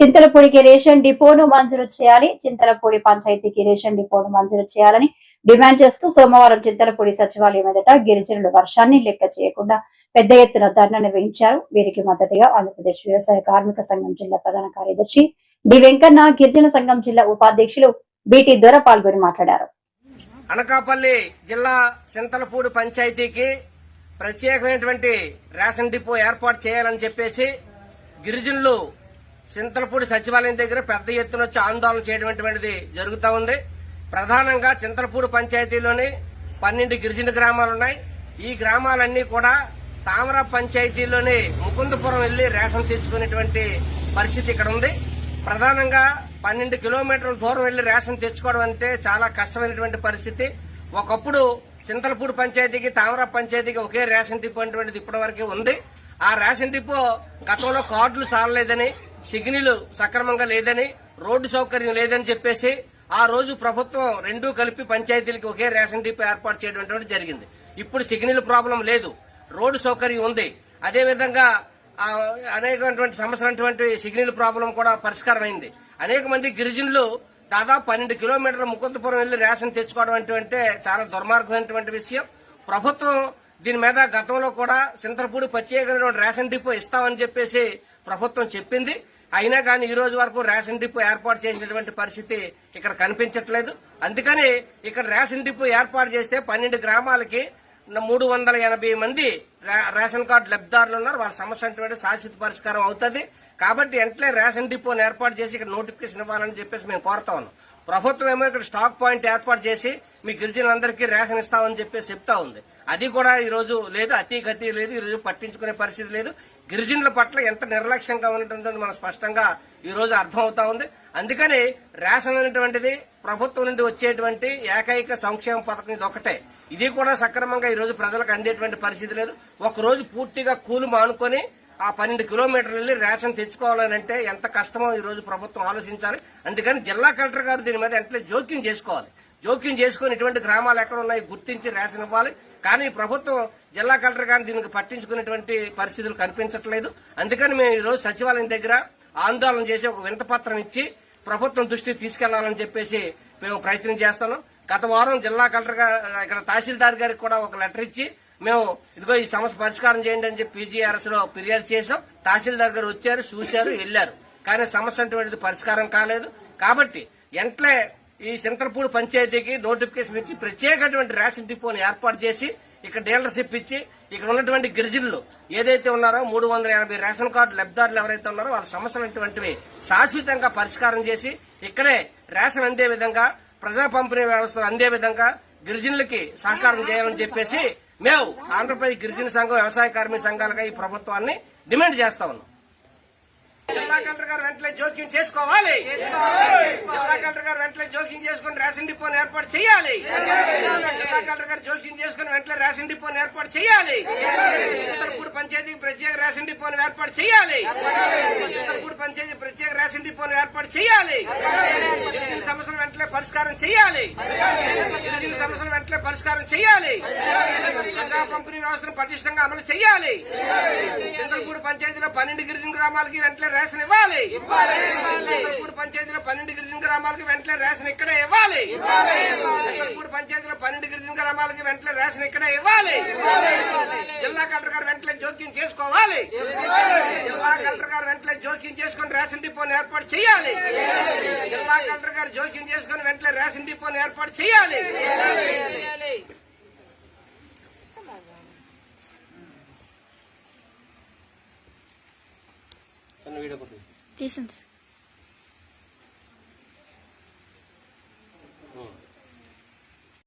చింతలపూడికి ration డిపోను మంజూరు చేయాలి. చింతలపూడి పంచాయతీకి రేషన్ డిపోను మంజూరు చేయాలని డిమాండ్ చేస్తూ సోమవారం చింతలపూడి సచివాలయం ఎదుట గిరిజనులు వర్షాన్ని లెక్క చేయకుండా పెద్ద ఎత్తున ధర్నా నిర్వహించారు. వీరికి మద్దతుగా ఆంధ్రప్రదేశ్ వ్యవసాయ కార్మిక సంఘం జిల్లా ప్రధాన కార్యదర్శి డి వెంకన్న గిరిజన సంఘం జిల్లా ఉపాధ్యక్షులు బిటి దొర పాల్గొని మాట్లాడారు. అనకాపల్లి జిల్లా చింతలపూడి పంచాయతీకి ప్రత్యేకమైనటువంటి రేషన్ డిపో ఏర్పాటు చేయాలని చెప్పేసి గిరిజనులు చింతలపూడి సచివాలయం దగ్గర పెద్ద ఎత్తున వచ్చి ఆందోళన చేయటువంటిది జరుగుతూ ఉంది. ప్రధానంగా చింతలపూడి పంచాయతీలోని పన్నెండు గిరిజన గ్రామాలు ఉన్నాయి. ఈ గ్రామాలన్నీ కూడా తామర పంచాయతీలోని ముకుందపురం వెళ్ళి రేషన్ తెచ్చుకునేటువంటి పరిస్థితి ఇక్కడ ఉంది. ప్రధానంగా పన్నెండు కిలోమీటర్ల దూరం వెళ్ళి రేషన్ తెచ్చుకోవడం అంటే చాలా కష్టమైనటువంటి పరిస్థితి. ఒకప్పుడు చింతలపూడి పంచాయతీకి తామర పంచాయతీకి ఒకే రేషన్ డిపో అనేటువంటిది ఇప్పటివరకే ఉంది. ఆ రేషన్ డిపో గతంలో కార్డులు సాలలేదని సిగ్నల్ సక్రమంగా లేదని రోడ్డు సౌకర్యం లేదని చెప్పేసి ఆ రోజు ప్రభుత్వం రెండూ కలిపి పంచాయతీలకి ఒకే రేషన్ డిపో ఏర్పాటు చేయడం జరిగింది. ఇప్పుడు సిగ్నల్ ప్రాబ్లం లేదు. రోడ్డు సౌకర్యం ఉంది. అదేవిధంగా అనేకటువంటి సమస్యలు సమస్యలటువంటి సిగ్నల్ ప్రాబ్లం కూడా పరిష్కారం అయింది. అనేక మంది గిరిజనులు దాదాపు పన్నెండు కిలోమీటర్ల ముకుందపురం వెళ్ళి రేషన్ తెచ్చుకోవడం అంటే- అంటే చాలా దుర్మార్గమైనటువంటి విషయం. ప్రభుత్వం దీని మీద గతంలో కూడా సింతలపూడి ప్రత్యేకమైనటువంటి రేషన్ డిపో ఇస్తామని చెప్పేసి ప్రభుత్వం చెప్పింది. అయినా కానీ ఈ రోజు వరకు రేషన్ డిపో ఏర్పాటు చేసినటువంటి పరిస్థితి ఇక్కడ కనిపించట్లేదు. అందుకని ఇక్కడ రేషన్ డిపో ఏర్పాటు చేస్తే పన్నెండు గ్రామాలకి మూడు వందల ఎనభై మంది రేషన్ కార్డు లబ్ధిదారులు ఉన్నారు. వాళ్ళ సమస్య అంటే శాశ్వత పరిష్కారం అవుతుంది. కాబట్టి వెంటనే రేషన్ డిపోని ఏర్పాటు చేసి ఇక్కడ నోటిఫికేషన్ ఇవ్వాలని చెప్పేసి మేము కోరుతా ఉన్నాం. ప్రభుత్వం ఏమో ఇక్కడ స్టాక్ పాయింట్ ఏర్పాటు చేసి మీ గిరిజనులందరికీ రేషన్ ఇస్తామని చెప్పేసి చెప్తా ఉంది. అది కూడా ఈ రోజు లేదు అతి గతి లేదు ఈ రోజు పట్టించుకునే పరిస్థితి లేదు. గిరిజనుల పట్ల ఎంత నిర్లక్ష్యంగా ఉంటుందో మనం స్పష్టంగా ఈ రోజు అర్థం ఉంది. అందుకని రేషన్ అనేటువంటిది ప్రభుత్వం నుండి వచ్చేటువంటి ఏకైక సంక్షేమ పథకం ఇది ఒకటే. ఇది కూడా సక్రమంగా ఈ రోజు ప్రజలకు అందేటువంటి పరిస్థితి లేదు. ఒకరోజు పూర్తిగా కూలి మానుకొని ఆ పన్నెండు కిలోమీటర్లు వెళ్ళి రేషన్ తెచ్చుకోవాలని అంటే ఎంత కష్టమో ఈ రోజు ప్రభుత్వం ఆలోచించాలి. అందుకని జిల్లా కలెక్టర్ గారు దీని మీద వెంటనే జోక్యం చేసుకోవాలి. జోక్యం చేసుకుని ఇటువంటి గ్రామాలు ఎక్కడ ఉన్నాయి గుర్తించి రేషన్ ఇవ్వాలి. కానీ ప్రభుత్వం జిల్లా కలెక్టర్ గారిని దీనికి పట్టించుకునేటువంటి పరిస్థితులు కనిపించట్లేదు. అందుకని మేము ఈ రోజు సచివాలయం దగ్గర ఆందోళన చేసి ఒక వింతపత్రం ఇచ్చి ప్రభుత్వం దృష్టికి తీసుకెళ్ళాలని చెప్పేసి మేము ప్రయత్నం చేస్తాను. గత వారం జిల్లా కలెక్టర్ గారు ఇక్కడ తహసీల్దార్ గారికి కూడా ఒక లెటర్ ఇచ్చి మేము ఇదిగో ఈ సమస్య పరిష్కారం చేయండి అని చెప్పి పీజీఆర్ఎస్లో ఫిర్యాదు చేసాం తహసీల్దార్ గారు వచ్చారు చూశారు వెళ్ళారు కానీ సమస్య అటువంటిది పరిష్కారం కాలేదు. కాబట్టి ఎంట్లే ఈ సింతలపూడి పంచాయతీకి నోటిఫికేషన్ ఇచ్చి ప్రత్యేకటువంటి రేషన్ డిపోని ఏర్పాటు చేసి ఇక్కడ డీలర్షిప్ ఇచ్చి ఇక్కడ ఉన్నటువంటి గిరిజనులు ఏదైతే ఉన్నారో మూడు వందల ఎనభై రేషన్ కార్డు లబ్దారులు ఎవరైతే ఉన్నారో వాళ్ళ సమస్యలు అటువంటివి శాశ్వతంగా పరిష్కారం చేసి ఇక్కడే రేషన్ అందే విధంగా ప్రజా పంపిణీ వ్యవస్థలు అందే విధంగా గిరిజనులకి సహకారం చేయాలని చెప్పేసి మేము ఆంధ్రప్రదేశ్ గిరిజన సంఘం వ్యవసాయ కార్మిక సంఘాలుగా ఈ ప్రభుత్వాన్ని డిమాండ్ చేస్తా ఉన్నాం. జిల్లా కలెక్టర్ గారు వెంటనే జోక్యం చేసుకోవాలి. జిల్లా కలెక్టర్ గారు వెంటనే జోక్యం చేసుకుని రేషన్ డిపోను ఏర్పాటు చేయాలి. జిల్లా కలెక్టర్ గారు జోక్యం చేసుకుని వెంటనే రేషన్ డిపోను ఏర్పాటు చేయాలి. ఉత్తరపూడి పంచాయతీకి ప్రత్యేక రేషన్ డిపోను ఏర్పాటు చేయాలి. ఉత్తరపూడి పంచాయతీ ప్రత్యేక రేషన్ ఏర్పాటు చేయాలి. గిరిజన సమస్యలు వెంటనే పరిష్కారం చేయాలి. గిరిజన సమస్యలు వెంటనే పరిష్కారం చేయాలి. ప్రజా పంపిణీ వ్యవస్థను పటిష్టంగా అమలు చేయాలి. చింతలపూడి పంచాయతీలో పన్నెండు గిరిజన గ్రామాలకి వెంటనే రేషన్ ఇవ్వాలి. చింతలపూడి పంచాయతీలో పన్నెండు గిరిజన గ్రామాలకి వెంటనే రేషన్ ఇక్కడే ఇవ్వాలి. చింతలపూడి పంచాయతీలో పన్నెండు గిరిజన గ్రామాలకి వెంటనే రేషన్ ఇక్కడే ఇవ్వాలి. జిల్లా కలెక్టర్ గారు వెంటనే జోక్యం చేసుకోవాలి. జిల్లా కలెక్టర్ గారు వెంటనే జోక్యం చేసుకుని రేషన్ డిపోను ఏర్పాటు చేయాలి. జిల్లా కలెక్టర్ గారు జోక్యం చేసుకుని వెంటనే రేషన్ డిపోను ఏర్పాటు చేయాలి. తీసింది.